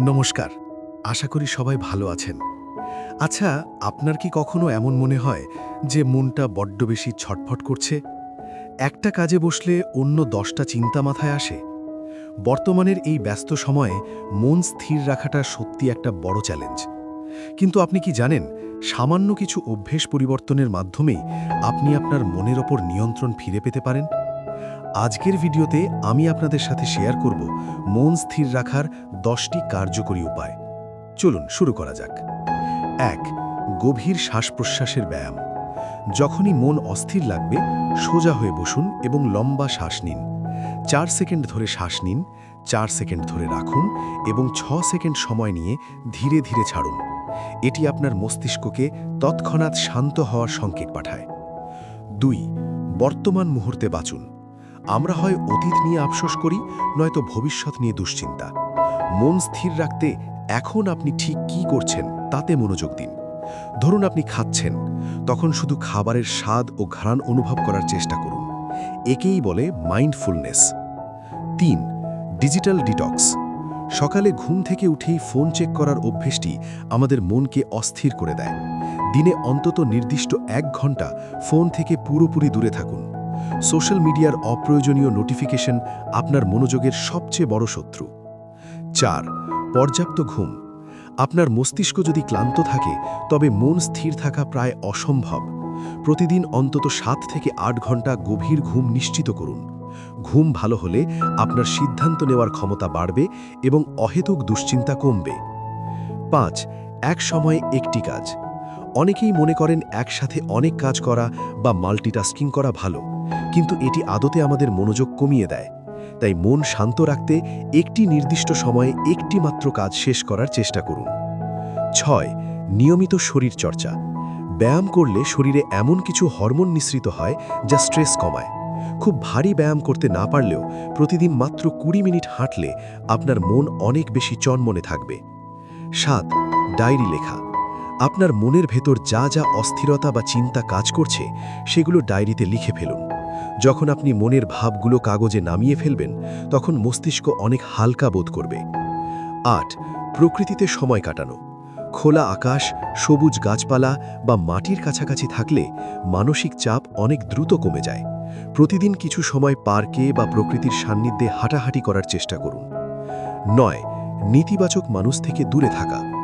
নমস্কার, আশা করি সবাই ভালো আছেন। আচ্ছা আপনার কি কখনো এমন মনে হয় যে মনটা বড্ড বেশি ছটফট করছে? একটা কাজে বসলে অন্য দশটা চিন্তা মাথায় আসে। বর্তমানের এই ব্যস্ত সময়ে মন স্থির রাখাটা সত্যি একটা বড় চ্যালেঞ্জ। কিন্তু আপনি কি জানেন, সামান্য কিছু অভ্যেস পরিবর্তনের মাধ্যমেই আপনি আপনার মনের ওপর নিয়ন্ত্রণ ফিরে পেতে পারেন? আজকের ভিডিওতে আমি আপনাদের সাথে শেয়ার করব মন স্থির রাখার দশটি কার্যকরী উপায়। চলুন শুরু করা যাক। এক, গভীর শ্বাস প্রশ্বাসের ব্যায়াম। যখনই মন অস্থির লাগবে, সোজা হয়ে বসুন এবং লম্বা শ্বাস নিন। চার সেকেন্ড ধরে শ্বাস নিন, চার সেকেন্ড ধরে রাখুন এবং ছ সেকেন্ড সময় নিয়ে ধীরে ধীরে ছাড়ুন। এটি আপনার মস্তিষ্ককে তৎক্ষণাৎ শান্ত হওয়ার সংকেত পাঠায়। দুই, বর্তমান মুহূর্তে বাঁচুন। আমরা হয় অতীত নিয়ে আফসোস করি, নয়তো ভবিষ্যৎ নিয়ে দুশ্চিন্তা। মন স্থির রাখতে এখন আপনি ঠিক কি করছেন, তাতে মনোযোগ দিন। ধরুন আপনি খাচ্ছেন, তখন শুধু খাবারের স্বাদ ও ঘ্রাণ অনুভব করার চেষ্টা করুন। একেই বলে মাইন্ডফুলনেস তিন ডিজিটাল ডিটক্স সকালে ঘুম থেকে উঠেই ফোন চেক করার অভ্যেসটি আমাদের মনকে অস্থির করে দেয়। দিনে অন্তত নির্দিষ্ট এক ঘণ্টা ফোন থেকে পুরোপুরি দূরে থাকুন। সোশ্যাল মিডিয়ার অপ্রয়োজনীয় নোটিফিকেশন আপনার মনোযোগের সবচেয়ে বড় শত্রু। চার, পর্যাপ্ত ঘুম। আপনার মস্তিষ্ক যদি ক্লান্ত থাকে, তবে মন স্থির থাকা প্রায় অসম্ভব। প্রতিদিন অন্তত সাত থেকে আট ঘণ্টা গভীর ঘুম নিশ্চিত করুন। ঘুম ভালো হলে আপনার সিদ্ধান্ত নেওয়ার ক্ষমতা বাড়বে এবং অহেতুক দুশ্চিন্তা কমবে। পাঁচ, এক সময়ে একটি কাজ। অনেকেই মনে করেন একসাথে অনেক কাজ করা বা মাল্টিটাস্কিং করা ভালো। কিন্তু এটি আদতে আমাদের মনোযোগ কমিয়ে দেয়। তাই মন শান্ত রাখতে একটি নির্দিষ্ট সময়ে একটি মাত্র কাজ শেষ করার চেষ্টা করুন। ছয়, নিয়মিত শরীর চর্চা ব্যায়াম করলে শরীরে এমন কিছু হরমোন নিঃসৃত হয় যা স্ট্রেস কমায়। খুব ভারী ব্যায়াম করতে না পারলেও প্রতিদিন মাত্র কুড়ি মিনিট হাঁটলে আপনার মন অনেক বেশি চনমনে থাকবে। সাত, ডায়েরি লেখা। আপনার মনের ভেতর যা যা অস্থিরতা বা চিন্তা কাজ করছে, সেগুলো ডায়েরিতে লিখে ফেলুন। যখন আপনি মনের ভাবগুলো কাগজে নামিয়ে ফেলবেন, তখন মস্তিষ্ক অনেক হালকা বোধ করবে। আট, প্রকৃতিতে সময় কাটানো। খোলা আকাশ, সবুজ গাছপালা বা মাটির কাছাকাছি থাকলে মানসিক চাপ অনেক দ্রুত কমে যায়। প্রতিদিন কিছু সময় পার্কে বা প্রকৃতির সান্নিধ্যে হাঁটাহাঁটি করার চেষ্টা করুন। নয়, নেতিবাচক মানুষ থেকে দূরে থাকা।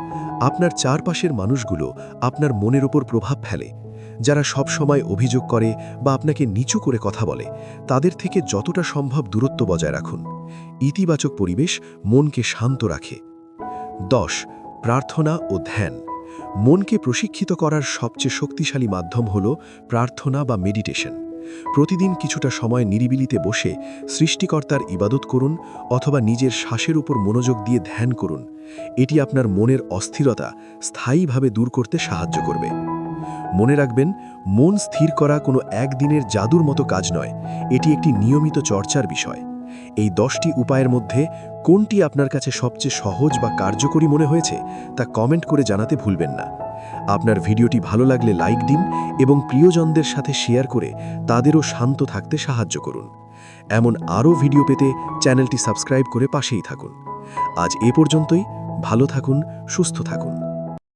আপনার চারপাশের মানুষগুলো আপনার মনের ওপর প্রভাব ফেলে। যারা সব সময় অভিযোগ করে বা আপনাকে নিচু করে কথা বলে, তাদের থেকে যতটা সম্ভব দূরত্ব বজায় রাখুন। ইতিবাচক পরিবেশ মনকে শান্ত রাখে। দশ, প্রার্থনা ও ধ্যান। মনকে প্রশিক্ষিত করার সবচেয়ে শক্তিশালী মাধ্যম হল প্রার্থনা বা মেডিটেশন। প্রতিদিন কিছুটা সময় নিরিবিলিতে বসে সৃষ্টিকর্তার ইবাদত করুন অথবা নিজের শ্বাসের উপর মনোযোগ দিয়ে ধ্যান করুন। এটি আপনার মনের অস্থিরতা স্থায়ীভাবে দূর করতে সাহায্য করবে। মনে রাখবেন, মন স্থির করা কোনো একদিনের জাদুর মতো কাজ নয়। এটি একটি নিয়মিত চর্চার বিষয়। এই দশটি উপায়ের মধ্যে কোনটি আপনার কাছে সবচেয়ে সহজ বা কার্যকরী মনে হয়েছে, তা কমেন্ট করে জানাতে ভুলবেন না। আপনার ভিডিওটি ভালো লাগলে লাইক দিন এবং প্রিয়জনদের সাথে শেয়ার করে তাদেরও শান্ত থাকতে সাহায্য করুন। এমন আরও ভিডিও পেতে চ্যানেলটি সাবস্ক্রাইব করে পাশেই থাকুন। আজ এ পর্যন্তই, ভালো থাকুন, সুস্থ থাকুন।